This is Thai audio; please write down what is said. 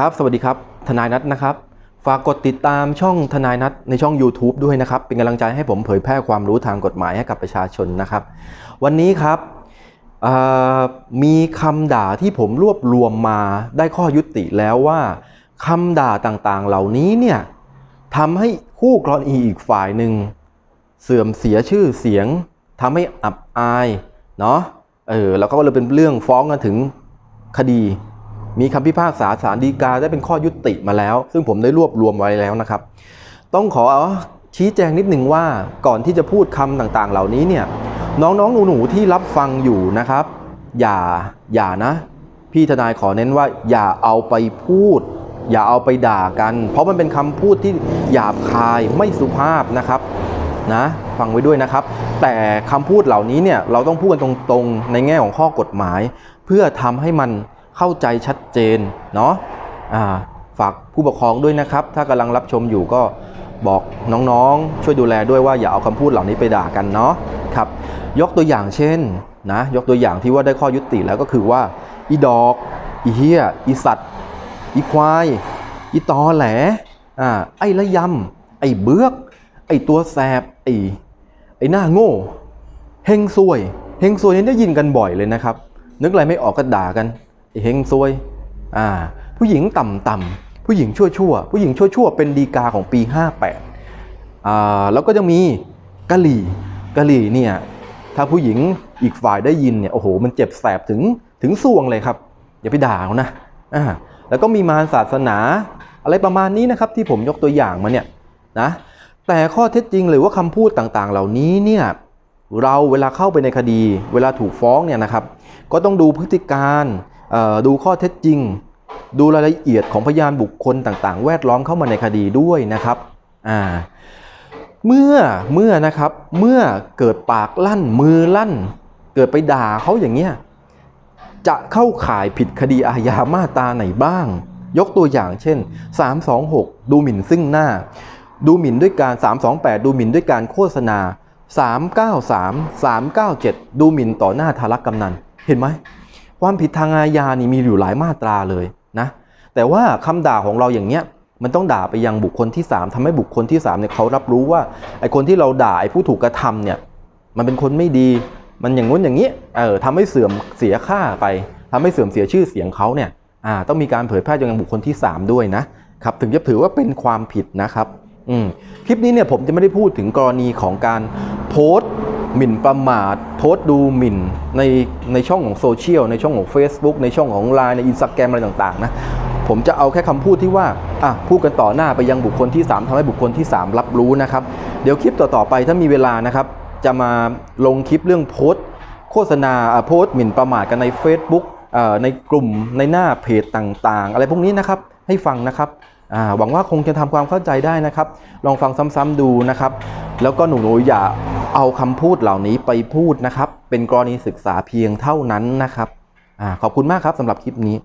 ครับ สวัสดีครับ ทนายนัทนะครับ ฝากกดติดตามช่องทนายนัทในช่อง YouTube ด้วยนะครับ เป็นกำลังใจให้ผมเผยแพร่ความรู้ทางกฎหมายให้กับประชาชนนะครับ วันนี้ครับมีคำด่าที่ผมรวบรวมมาได้ข้อยุติแล้วว่าคำด่าต่างๆ เหล่านี้เนี่ยทำให้คู่กรณีอีกฝ่ายหนึ่ง เสื่อมเสียชื่อเสียงทำให้อับอายเนาะเออแล้วก็เลยเป็นเรื่องฟ้องกันถึงคดี มีคำพิพากษาศาลฎีกาได้เป็นข้อยุติมาแล้ว ซึ่งผมได้รวบรวมไว้แล้วนะครับ ต้องขอชี้แจงนิดหนึ่งว่าก่อนที่จะพูดคำต่างๆ เหล่านี้เนี่ยน้องๆหนูๆที่รับฟังอยู่นะครับ อย่าอย่านะ พี่ทนายขอเน้นว่า อย่าเอาไปพูด อย่าเอาไปด่ากัน เพราะมันเป็นคำพูดที่หยาบคายไม่สุภาพนะครับนะฟังไว้ด้วยนะครับ แต่คำพูดเหล่านี้เนี่ยเราต้องพูดกันตรงๆ ในแง่ของข้อกฎหมาย เพื่อทำให้มัน เข้าใจชัดเจนเนาะฝากผู้ปกครองด้วยนะครับ ถ้ากำลังรับชมอยู่ก็บอกน้องๆ ช่วยดูแลด้วยว่าอย่าเอาคำพูดเหล่านี้ไปด่ากันเนาะครับ ยกตัวอย่างเช่นนะยกตัวอย่างที่ว่าได้ข้อยุติแล้วก็คือว่า อีดอก อีเฮียอีสัตว์อีควาย อีตอแหลอ่าไอ้ละยำไอ้เบือก ไอ้ตัวแสบไอ้ไอ้หน้าโง่เฮงซวยเฮงซวยนี่ได้ยินกันบ่อยเลยนะครับ นึกอะไรไม่ออกก็ด่ากัน เฮงซวยอ่าผู้หญิงต่ำต่ำๆผู้หญิงชั่วชั่วผู้หญิงชั่วชั่วเป็นดีกาของปี 58อ่าแล้วก็จะมีกะหรี่กะหรี่เนี่ยถ้าผู้หญิงอีกฝ่ายได้ยินเนี่ยโอ้โหมันเจ็บแสบถึงถึงสวงเลยครับ อย่าไปด่าเขานะอ่าแล้วก็มีมารศาสนาอะไรประมาณนี้นะครับที่ผมยกตัวอย่างมาเนี่ยนะแต่ข้อเท็จจริงหรือว่าคำพูดต่างๆ เหล่านี้เนี่ยเราเวลาเข้าไปในคดี เวลาถูกฟ้องเนี่ยนะครับ ก็ต้องดูพฤติการ ดูข้อเท็จจริง ดูรายละเอียดของพยานบุคคลต่างๆ แวดล้อมเข้ามาในคดีด้วยนะครับอ่าเมื่อเมื่อนะครับเมื่อเกิดปากลั่นมือลั่น เกิดไปด่าเขาอย่างเงี้ยจะเข้าข่ายผิดคดีอาญามาตราไหนบ้าง ยกตัวอย่างเช่น 326 ดูหมิ่นซึ่งหน้า ดูหมิ่นด้วยการ 328 ดูหมิ่นด้วยการโฆษณา 393 397 ดูหมิ่นต่อหน้าทารกกำนัน เห็นไหม ความผิดทางอาญานี่มีอยู่หลายมาตราเลยนะแต่ว่าคำด่าของเราอย่างเนี้ยมันต้องด่าไปยังบุคคลที่ 3ทำให้บุคคลที่3เนี่ยเขารับรู้ว่าไอ้คนที่เราด่าไอ้ผู้ถูกกระทำเนี่ยมันเป็นคนไม่ดีมันอย่างงู้นอย่างนี้เออทำให้เสื่อมเสียค่าไปทำให้เสื่อมเสียชื่อเสียงเขาเนี่ยอ่าต้องมีการเผยแพร่ยังบุคคลที่ 3 ด้วยนะครับถึงจะถือว่าเป็นความผิดนะครับอืมคลิปนี้เนี่ยผมจะไม่ได้พูดถึงกรณีของการโพสต์ หมิ่นประมาทโพสต์ดูหมิ่นในในช่องของโซเชียลในช่องของ Facebook ในช่องของ Line ในอินสตาแกรมอะไรต่างๆนะผมจะเอาแค่คำพูดที่ว่าอะพูดกันต่อหน้าไปยังบุคคลที่ 3ทำให้บุคคลที่ 3 รับรู้นะครับ เดี๋ยวคลิปต่อๆไปถ้ามีเวลานะครับ จะมาลงคลิปเรื่องโพสต์ โฆษณาอะโพสต์หมิ่นประมาทกันใน Facebook เอ่อในกลุ่มในหน้าเพจต่างๆ อะไรพวกนี้นะครับให้ฟังนะครับ หวังว่าคงจะทำความเข้าใจได้นะครับ ลองฟังซ้ำๆดูนะครับ แล้วก็หนูๆอย่าเอาคำพูดเหล่านี้ไปพูดนะครับ เป็นกรณีศึกษาเพียงเท่านั้นนะครับอขอบคุณมากครับสำหรับคลิปนี้